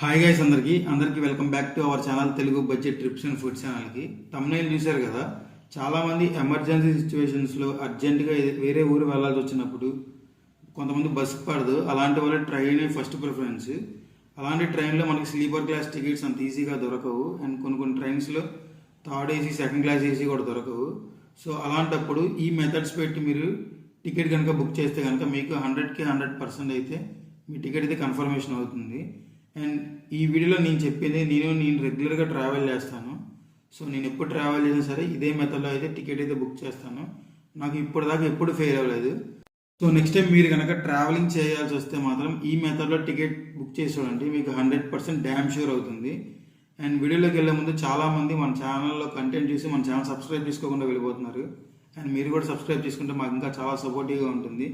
Hi guys అందరికీ. అందరికీ welcome back to our channel Telugu budget trips and food ఛానల్కి thumbnail చూశారు కదా. చాలామంది ఎమర్జెన్సీ సిచ్యువేషన్స్లో అర్జెంటుగా వేరే ఊరు వెళ్ళాల్సి వచ్చినప్పుడు కొంతమంది బస్సు పడదు. అలాంటి వాళ్ళ ట్రైన్ ఫస్ట్ ప్రిఫరెన్స్ అలాంటి ట్రైన్లో మనకి స్లీపర్ క్లాస్ టికెట్స్ అంత ఈజీగా దొరకవు. అండ్ కొన్ని కొన్ని ట్రైన్స్లో third AC second class AC కూడా దొరకవు. సో అలాంటప్పుడు ఈ మెథడ్స్ పెట్టి మీరు టికెట్ కనుక బుక్ చేస్తే కనుక మీకు హండ్రెడ్కి హండ్రెడ్ పర్సెంట్ అయితే మీ టికెట్ అయితే కన్ఫర్మేషన్ అవుతుంది. అండ్ ఈ వీడియోలో నేను చెప్పింది నేను నేను రెగ్యులర్గా ట్రావెల్ చేస్తాను. సో నేను ఎప్పుడు ట్రావెల్ చేసినా సరే ఇదే మెథడ్లో అయితే టికెట్ అయితే బుక్ చేస్తాను. నాకు ఇప్పటిదాకా ఎప్పుడు ఫెయిల్ అవ్వలేదు. సో నెక్స్ట్ టైం మీరు కనుక ట్రావెలింగ్ చేయాల్సి వస్తే మాత్రం ఈ మెథడ్లో టికెట్ బుక్ చేసి మీకు హండ్రెడ్ పర్సెంట్ డ్యామ్ షూర్ అవుతుంది. అండ్ వీడియోలోకి వెళ్ళే ముందు చాలామంది మన ఛానల్లో కంటెంట్ చూసి మన ఛానల్ సబ్స్క్రైబ్ చేసుకోకుండా వెళ్ళిపోతున్నారు. అండ్ మీరు కూడా సబ్స్క్రైబ్ చేసుకుంటే మాకు ఇంకా చాలా సపోర్టివ్గా ఉంటుంది.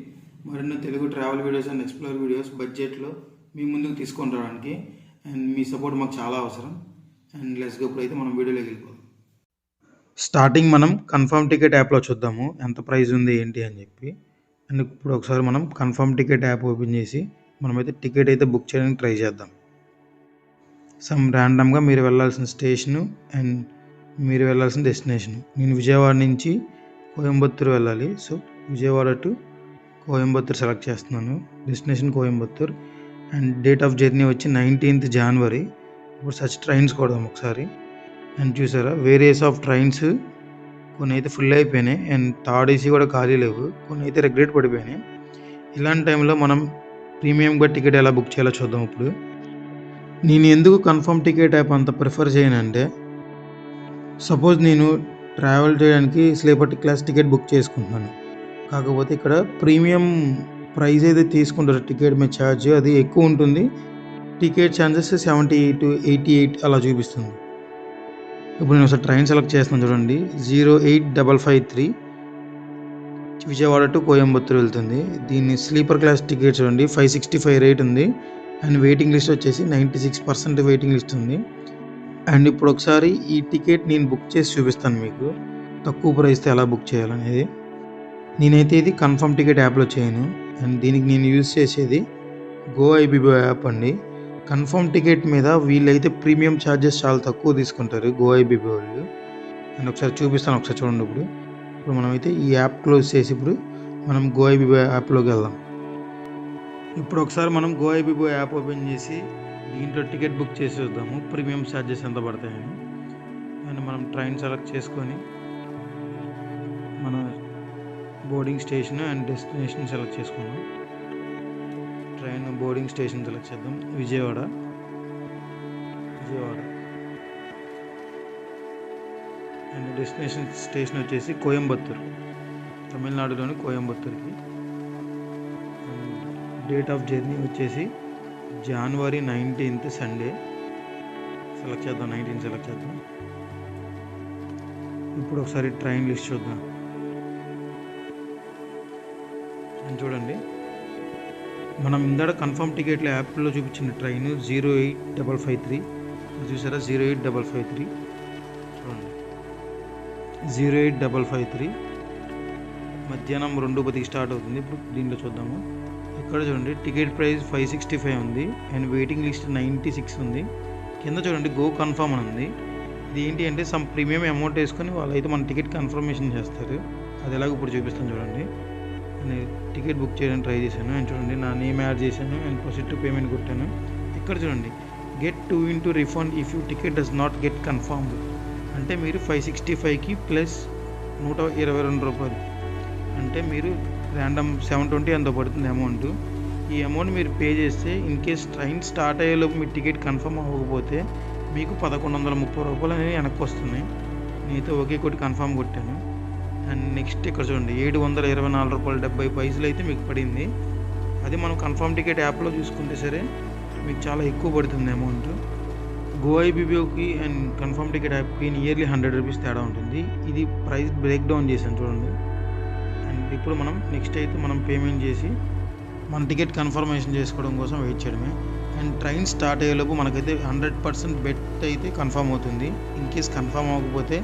మరిన్నో Telugu travel videos and explore videos బడ్జెట్లో మీ ముందుకు తీసుకొని రావడానికి. అండ్ మీ సపోర్ట్ మాకు చాలా అవసరం. అండ్ లెస్ ఇప్పుడు అయితే మనం వీడియోలోకి వెళ్ళిపోదాం. స్టార్టింగ్ మనం కన్ఫర్మ్ టికెట్ యాప్లో చూద్దాము. ఎంత ప్రైస్ ఉంది ఏంటి అని చెప్పి. అండ్ ఇప్పుడు ఒకసారి మనం కన్ఫర్మ్ టికెట్ యాప్ ఓపెన్ చేసి మనమైతే టికెట్ అయితే బుక్ చేయడానికి ట్రై చేద్దాం. సమ్ ర్యాండమ్గా మీరు వెళ్ళాల్సిన స్టేషను అండ్ మీరు వెళ్ళాల్సిన డెస్టినేషన్. నేను విజయవాడ నుంచి కోయంబత్తూరు వెళ్ళాలి. So Vijayawada to Coimbatore select చేస్తున్నాను. Destination Coimbatore. And date of journey వచ్చి నైన్టీన్త్ జనవరి ఇప్పుడు సచ్ ట్రైన్స్ కొడదాం ఒకసారి. అండ్ చూసారా వేరియస్ ఆఫ్ ట్రైన్స్ కొన్ని అయితే ఫుల్ అయిపోయినాయి. అండ్ థర్డ్ ఏసీ కూడా ఖాళీ లేవు. కొన్ని అయితే రిగ్రెట్ పడిపోయినాయి. ఇలాంటి టైంలో మనం ప్రీమియంగా టికెట్ ఎలా బుక్ చేయాలో చూద్దాం ఇప్పుడు. నేను ఎందుకు కన్ఫర్మ్ టికెట్ యాప్ అంత ప్రిఫర్ చేయనంటే సపోజ్ నేను ట్రావెల్ చేయడానికి స్లీపర్ క్లాస్ టికెట్ బుక్ చేసుకుంటున్నాను. కాకపోతే ఇక్కడ ప్రీమియం ప్రైస్ అయితే తీసుకుంటారు. టికెట్ మీద ఛార్జ్ అది ఎక్కువ ఉంటుంది. Ticket charges seventy to eighty eight అలా చూపిస్తుంది. ఇప్పుడు నేను ఒకసారి ట్రైన్ సెలెక్ట్ చేస్తున్నాను చూడండి. Zero eight double five three Vijayawada to Coimbatore వెళ్తుంది. దీన్ని స్లీపర్ క్లాస్ టికెట్ చూడండి. ఫైవ్ సిక్స్టీ ఫైవ్ రేట్ ఉంది. అండ్ వెయిటింగ్ లిస్ట్ వచ్చేసి ninety six percent waiting list ఉంది. అండ్ ఇప్పుడు ఒకసారి ఈ టికెట్ నేను బుక్ చేసి చూపిస్తాను మీకు. తక్కువ ప్రైస్తో ఎలా బుక్ చేయాలనేది. నేనైతే ఇది కన్ఫర్మ్ టికెట్ యాప్లో చేయను. అండ్ దీనికి నేను యూజ్ చేసేది గో ఐబీబో యాప్ అండి. కన్ఫర్మ్ టికెట్ మీద వీళ్ళైతే ప్రీమియం ఛార్జెస్ చాలా తక్కువ తీసుకుంటారు గో ఐబీబీ వాళ్ళు. అండ్ ఒకసారి చూపిస్తాను ఒకసారి చూడండి ఇప్పుడు. ఇప్పుడు మనమైతే ఈ యాప్ క్లోజ్ చేసి ఇప్పుడు మనం గో ఐబీబో యాప్లోకి వెళ్దాం. ఇప్పుడు ఒకసారి మనం గో ఐబీబో యాప్ ఓపెన్ చేసి దీంట్లో టికెట్ బుక్ చేసి చూద్దాము. ప్రీమియం ఛార్జెస్ ఎంత పడతాయని. అండ్ మనం ట్రైన్ సెలెక్ట్ చేసుకొని మన boarding station and destination select చేసుకుందాం. ట్రైన్ బోర్డింగ్ స్టేషన్ సెలెక్ట్ చేద్దాం. Vijayawada. Vijayawada. And destination station వచ్చేసి కోయంబత్తూర్. తమిళనాడులోని కోయంబత్తూర్కి. డేట్ ఆఫ్ జర్నీ వచ్చేసి జనవరి నైన్టీన్త్ సండే. సెలెక్ట్ చేద్దాం. నైన్టీన్ సెలెక్ట్ చేద్దాం. ఇప్పుడు ఒకసారి ట్రైన్ లిస్ట్ చూద్దాం. చూడండి. మనం ఇందాక కన్ఫర్మ్ టికెట్ల యాప్లో చూపించిన train zero eight double five three. చూసారా? Zero eight double five three. చూడండి. Zero eight double five three. మధ్యాహ్నం రెండు పదికి స్టార్ట్ అవుతుంది. ఇప్పుడు దీంట్లో చూద్దాము. ఇక్కడ చూడండి ticket price five sixty five ఉంది. And waiting list ninety six ఉంది. కింద చూడండి గో కన్ఫర్మ్ అని ఉంది. ఇది ఏంటి అంటే సమ్ ప్రీమియం అమౌంట్ వేసుకొని వాళ్ళైతే మన టికెట్ కన్ఫర్మేషన్ చేస్తారు. అది ఎలాగో ఇప్పుడు చూపిస్తాను చూడండి. నేను టికెట్ బుక్ చేయడానికి ట్రై చేశాను. అండ్ చూడండి నా నేమ్ యాడ్ చేశాను. అండ్ ప్రొసీడ్ టు పేమెంట్ కొట్టాను. ఇక్కడ చూడండి get two into refund if you ticket does not get confirmed అంటే మీరు ఫైవ్ సిక్స్టీ ఫైవ్కి ప్లస్ నూట ఇరవై రెండు రూపాయలు. అంటే మీరు ర్యాండమ్ సెవెన్ ట్వంటీ అంత పడుతుంది అమౌంట్ ఈ అమౌంట్ మీరు పే చేస్తే ఇన్ కేస్ ట్రైన్ స్టార్ట్ అయ్యేలోపు మీ టికెట్ కన్ఫర్మ్ అవ్వకపోతే మీకు పదకొండు వందల ముప్పై రూపాయలు అనేవి వెనక్కి వస్తున్నాయి. నేనైతే ఒకే కొట్టి కన్ఫర్మ్ కొట్టాను. నెక్స్ట్ ఇక్కడ చూడండి ఏడు వందల ఇరవై నాలుగు రూపాయలు డెబ్బై పైసలు అయితే మీకు పడింది. అది మనం కన్ఫర్మ్ టికెట్ యాప్లో చూసుకుంటే సరే మీకు చాలా ఎక్కువ పడుతుంది అమౌంట్. గోఐబీబీఓకి అండ్ కన్ఫర్మ్ టికెట్ యాప్కి నియర్లీ హండ్రెడ్ రూపీస్ తేడా ఉంటుంది. ఇది ప్రైస్ బ్రేక్ డౌన్ చేశాను చూడండి. అండ్ ఇప్పుడు మనం నెక్స్ట్ అయితే మనం పేమెంట్ చేసి మన టికెట్ కన్ఫర్మేషన్ చేసుకోవడం కోసం వెయిట్ చేయడమే. అండ్ ట్రైన్ స్టార్ట్ అయ్యేలోపు మనకైతే హండ్రెడ్ పర్సెంట్ బెట్ అయితే కన్ఫర్మ్ అవుతుంది. ఇన్ కేస్ కన్ఫర్మ్ అవ్వకపోతే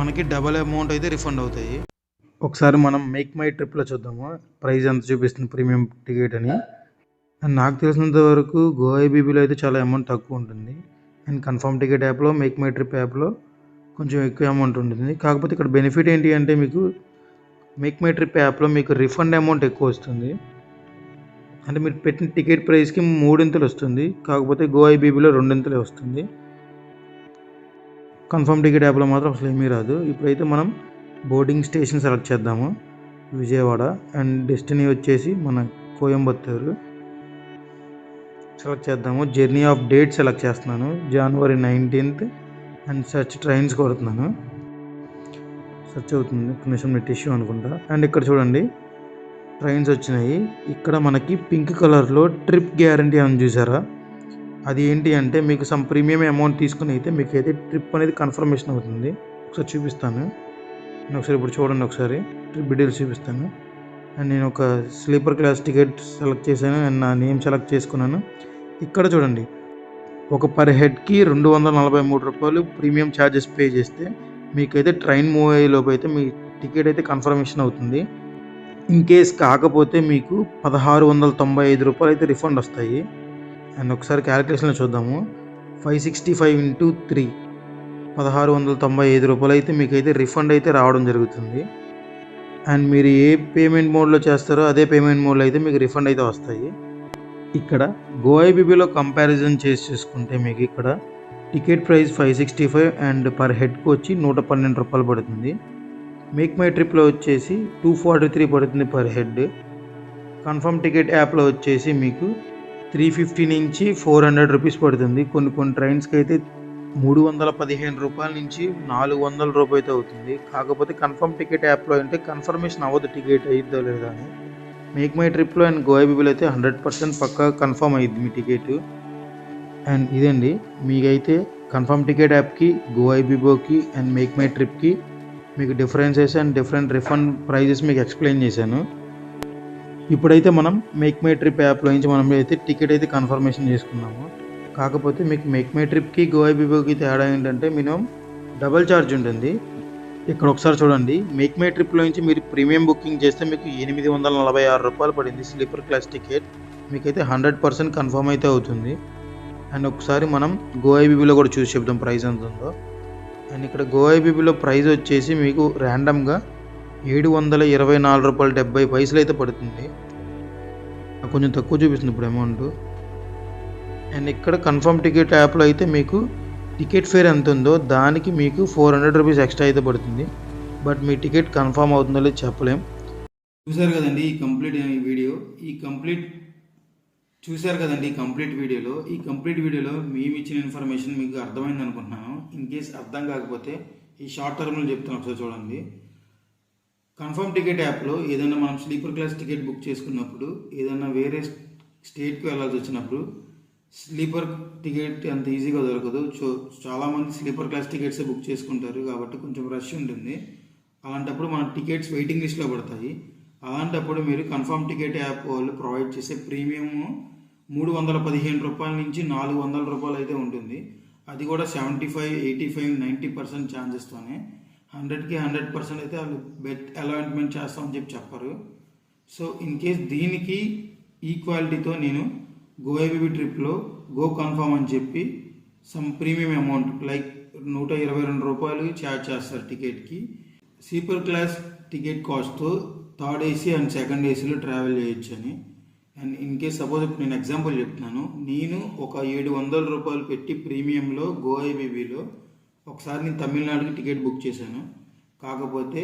మనకి డబల్ అమౌంట్ అయితే రిఫండ్ అవుతాయి. ఒకసారి మనం మేక్ మై ట్రిప్లో చూద్దాము. ప్రైస్ ఎంత చూపిస్తుంది ప్రీమియం టికెట్ అని. అండ్ నాకు తెలిసినంత వరకు గో ఐబీబీలో అయితే చాలా అమౌంట్ తక్కువ ఉంటుంది. అండ్ కన్ఫర్మ్ టికెట్ యాప్లో మేక్ మై ట్రిప్ యాప్లో కొంచెం ఎక్కువ అమౌంట్ ఉంటుంది. కాకపోతే ఇక్కడ బెనిఫిట్ ఏంటి అంటే మీకు మేక్ మై ట్రిప్ యాప్లో మీకు రిఫండ్ అమౌంట్ ఎక్కువ వస్తుంది. అంటే మీరు పెట్టిన టికెట్ ప్రైస్కి మూడింతలు వస్తుంది. కాకపోతే గో ఐబీబీలో రెండింతలే వస్తుంది. కన్ఫర్మ్ టికెట్ యాప్లో మాత్రం అసలు ఏమీ రాదు. ఇప్పుడైతే మనం బోర్డింగ్ స్టేషన్ సెలెక్ట్ చేద్దాము. విజయవాడ అండ్ డెస్టినీ వచ్చేసి మన కోయంబత్తూరు. సెలెక్ట్ చేద్దాము. జర్నీ ఆఫ్ డేట్ సెలెక్ట్ చేస్తున్నాను. January nineteenth and search trains కొడుతున్నాను. Search అవుతుంది. ఒక నిమిషం నెట్ ఇష్యూ అనుకుంటా. అండ్ ఇక్కడ చూడండి. ట్రైన్స్ వచ్చినాయి. ఇక్కడ మనకి పింక్ కలర్లో ట్రిప్ గ్యారంటీ అని చూసారా? అది ఏంటి అంటే మీకు సమ్ ప్రీమియం అమౌంట్ తీసుకుని అయితే మీకు అయితే ట్రిప్ అనేది కన్ఫర్మేషన్ అవుతుంది. ఒకసారి చూపిస్తాను. ఒకసారి ఇప్పుడు చూడండి ఒకసారి. ట్రిప్ డీటెయిల్స్ చూపిస్తాను. అండ్ నేను ఒక స్లీపర్ క్లాస్ టికెట్ సెలెక్ట్ చేశాను అండ్ నా నేమ్ సెలెక్ట్ చేసుకున్నాను. ఇక్కడ చూడండి. ఒక పర్ హెడ్కి రెండు వందల నలభై మూడు రూపాయలు ప్రీమియం ఛార్జెస్ పే చేస్తే మీకైతే ట్రైన్ మూవ్ అయ్యేలోపు అయితే మీ టికెట్ అయితే కన్ఫర్మేషన్ అవుతుంది. ఇన్ కేస్ కాకపోతే మీకు పదహారు వందల తొంభై ఐదు రూపాయలు అయితే రిఫండ్ వస్తాయి. అండ్ ఒకసారి క్యాలిక్యులేషన్లో చూద్దాము. Five sixty five into three. పదహారు వందల తొంభై ఐదు రూపాయలు అయితే మీకైతే రిఫండ్ అయితే రావడం జరుగుతుంది. అండ్ మీరు ఏ పేమెంట్ మోడ్లో చేస్తారో అదే పేమెంట్ మోడ్లో అయితే మీకు రిఫండ్ అయితే వస్తాయి. ఇక్కడ గోఐబీబీలో కంపారిజన్ చేసి చూసుకుంటే మీకు ఇక్కడ ticket price five sixty five and per హెడ్కి వచ్చి నూట పన్నెండు రూపాయలు పడుతుంది. మేక్ మై ట్రిప్లో వచ్చేసి టూ ఫార్టీ త్రీ పడుతుంది పర్ హెడ్ కన్ఫర్మ్ టికెట్ యాప్లో వచ్చేసి మీకు త్రీ ఫిఫ్టీ నుంచి ఫోర్ హండ్రెడ్ రూపీస్ పడుతుంది. కొన్ని కొన్ని ట్రైన్స్కి అయితే మూడు వందల పదిహేను రూపాయల నుంచి నాలుగు వందల రూపాయలతో అవుతుంది. కాకపోతే కన్ఫర్మ్ టికెట్ యాప్లో అంటే కన్ఫర్మేషన్ అవ్వదు టికెట్ అయిద్దో లేదా అని. మేక్ మై ట్రిప్లో అండ్ గోయాబీబుల్ అయితే హండ్రెడ్ పర్సెంట్ పక్కా కన్ఫర్మ్ అయ్యింది మీ టికెట్. అండ్ ఇదండి మీకైతే కన్ఫర్మ్ టికెట్ యాప్కి గోఐబీబోకి అండ్ మేక్ మై ట్రిప్కి మీకు differences and different refund prices మీకు ఎక్స్ప్లెయిన్ చేశాను. ఇప్పుడైతే మనం మేక్ మై ట్రిప్ యాప్లో నుంచి మనం అయితే టికెట్ అయితే కన్ఫర్మేషన్ చేసుకున్నాము. కాకపోతే మీకు మేక్ మై ట్రిప్కి గోఐబీబోకి తేడా ఏంటంటే మినిమం డబల్ ఛార్జ్ ఉంటుంది. ఇక్కడ ఒకసారి చూడండి. మేక్ మై ట్రిప్లో నుంచి మీరు ప్రీమియం బుకింగ్ చేస్తే మీకు ఎనిమిది వందల నలభై ఆరు రూపాయలు పడింది స్లీపర్ క్లాస్ టికెట్. మీకైతే హండ్రెడ్ పర్సెంట్ కన్ఫర్మ్ అయితే అవుతుంది. అండ్ ఒకసారి మనం గోఐబీబీలో కూడా చూసి చెప్దాం ప్రైస్ ఎంత ఉందో. అండ్ ఇక్కడ గోఐబీబీలో ప్రైస్ వచ్చేసి మీకు ర్యాండమ్గా ఏడు వందల ఇరవై నాలుగు రూపాయలు డెబ్బై పైసలు అయితే పడుతుంది. కొంచెం తక్కువ చూపిస్తుంది ఇప్పుడు అమౌంట్. అండ్ ఇక్కడ కన్ఫర్మ్ టికెట్ యాప్లో అయితే మీకు టికెట్ ఫేర్ ఎంత ఉందో దానికి మీకు ఫోర్ హండ్రెడ్ రూపీస్ ఎక్స్ట్రా అయితే పడుతుంది. బట్ మీ టికెట్ కన్ఫర్మ్ అవుతుందో లేదో చెప్పలేం. చూసారు కదండి ఈ కంప్లీట్ వీడియో ఈ కంప్లీట్ చూశారు కదండి ఈ కంప్లీట్ వీడియోలో ఈ కంప్లీట్ వీడియోలో మేము ఇచ్చిన ఇన్ఫర్మేషన్ మీకు అర్థమైంది అనుకుంటున్నాను. ఇన్ కేస్ అర్థం కాకపోతే ఈ షార్ట్ టర్మ్లో చెప్తాను ఒకసారి చూడండి. కన్ఫర్మ్ టికెట్ యాప్లో ఏదైనా మనం స్లీపర్ క్లాస్ టికెట్ బుక్ చేసుకున్నప్పుడు ఏదైనా వేరే స్టేట్కి వెళ్ళాల్సి వచ్చినప్పుడు స్లీపర్ టికెట్ అంత ఈజీగా దొరకదు. సో చాలామంది స్లీపర్ క్లాస్ టికెట్సే బుక్ చేసుకుంటారు కాబట్టి కొంచెం రష్ ఉంటుంది. అలాంటప్పుడు మన టికెట్స్ వెయిటింగ్ లిస్ట్లో పడతాయి. అలాంటప్పుడు మీరు కన్ఫర్మ్ టికెట్ యాప్ వాళ్ళు ప్రొవైడ్ చేసే ప్రీమియం మూడు వందల పదిహేను రూపాయల నుంచి నాలుగు వందల రూపాయలు అయితే ఉంటుంది. అది కూడా seventy five eighty five ninety percent ఛాన్సెస్తోనే హండ్రెడ్కి హండ్రెడ్ పర్సెంట్ అయితే వాళ్ళు బెట్ అలాట్మెంట్ చేస్తామని చెప్పి చెప్పారు. సో ఇన్ కేస్ దీనికి ఈక్వాలిటీతో నేను గోఐబీబీ ట్రిప్లో గో కన్ఫామ్ అని చెప్పి సమ్ ప్రీమియం అమౌంట్ లైక్ నూట ఇరవై రెండు రూపాయలు ఛార్జ్ చేస్తారు టికెట్కి sleeper class ticket cost third AC and second ఏసీలో ట్రావెల్ చేయొచ్చు అని. అండ్ ఇన్ కేస్ సపోజ్ ఇప్పుడు నేను ఎగ్జాంపుల్ చెప్తున్నాను నేను ఒక ఏడు వందల రూపాయలు పెట్టి ప్రీమియంలో గోఐబీబీలో ఒకసారి నేను తమిళనాడుకి టికెట్ బుక్ చేశాను. కాకపోతే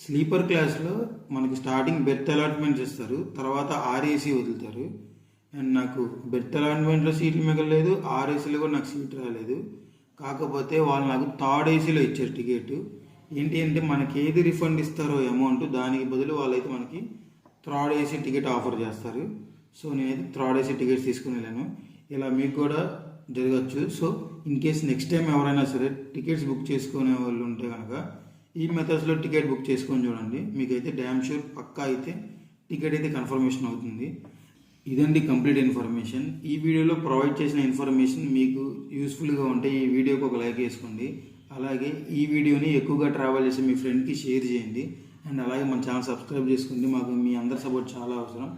స్లీపర్ క్లాస్లో మనకి స్టార్టింగ్ బెర్త్ అలాట్మెంట్స్ ఇస్తారు తర్వాత ఆర్ఏసీ వదులుతారు. అండ్ నాకు బెర్త్ అలాట్మెంట్లో సీట్లు మిగలలేదు ఆర్ఏసీలో కూడా నాకు సీట్ రాలేదు. కాకపోతే వాళ్ళు నాకు థర్డ్ ఏసీలో ఇచ్చారు టికెట్. ఏంటి అంటే మనకి ఏది రిఫండ్ ఇస్తారో అమౌంట్ దానికి బదులు వాళ్ళైతే మనకి థర్డ్ ఏసీ టికెట్ ఆఫర్ చేస్తారు. సో నేనైతే థర్డ్ ఏసీ టికెట్స్ తీసుకుని వెళ్ళాను. ఇలా మీకు కూడా జరగచ్చు. So in case next time ఎవరైనా సరే టికెట్స్ బుక్ చేసుకునే వాళ్ళు ఉంటే కనుక ఈ మెథడ్స్లో టికెట్ బుక్ చేసుకొని చూడండి. మీకైతే డ్యామ్ షూర్ పక్కా అయితే టికెట్ అయితే కన్ఫర్మేషన్ అవుతుంది. ఇదండి కంప్లీట్ ఇన్ఫర్మేషన్. ఈ వీడియోలో ప్రొవైడ్ చేసిన ఇన్ఫర్మేషన్ మీకు యూస్ఫుల్గా ఉంటే ఈ వీడియోకి ఒక లైక్ వేసుకోండి. అలాగే ఈ వీడియోని ఎక్కువగా ట్రావెల్ చేసి మీ ఫ్రెండ్కి షేర్ చేయండి. అండ్ అలాగే మన ఛానల్ సబ్స్క్రైబ్ చేసుకోండి మాకు మీ అందరి సపోర్ట్ చాలా అవసరం.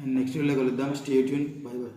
అండ్ నెక్స్ట్ వీడియోలో కలుద్దాం. Stay tune by by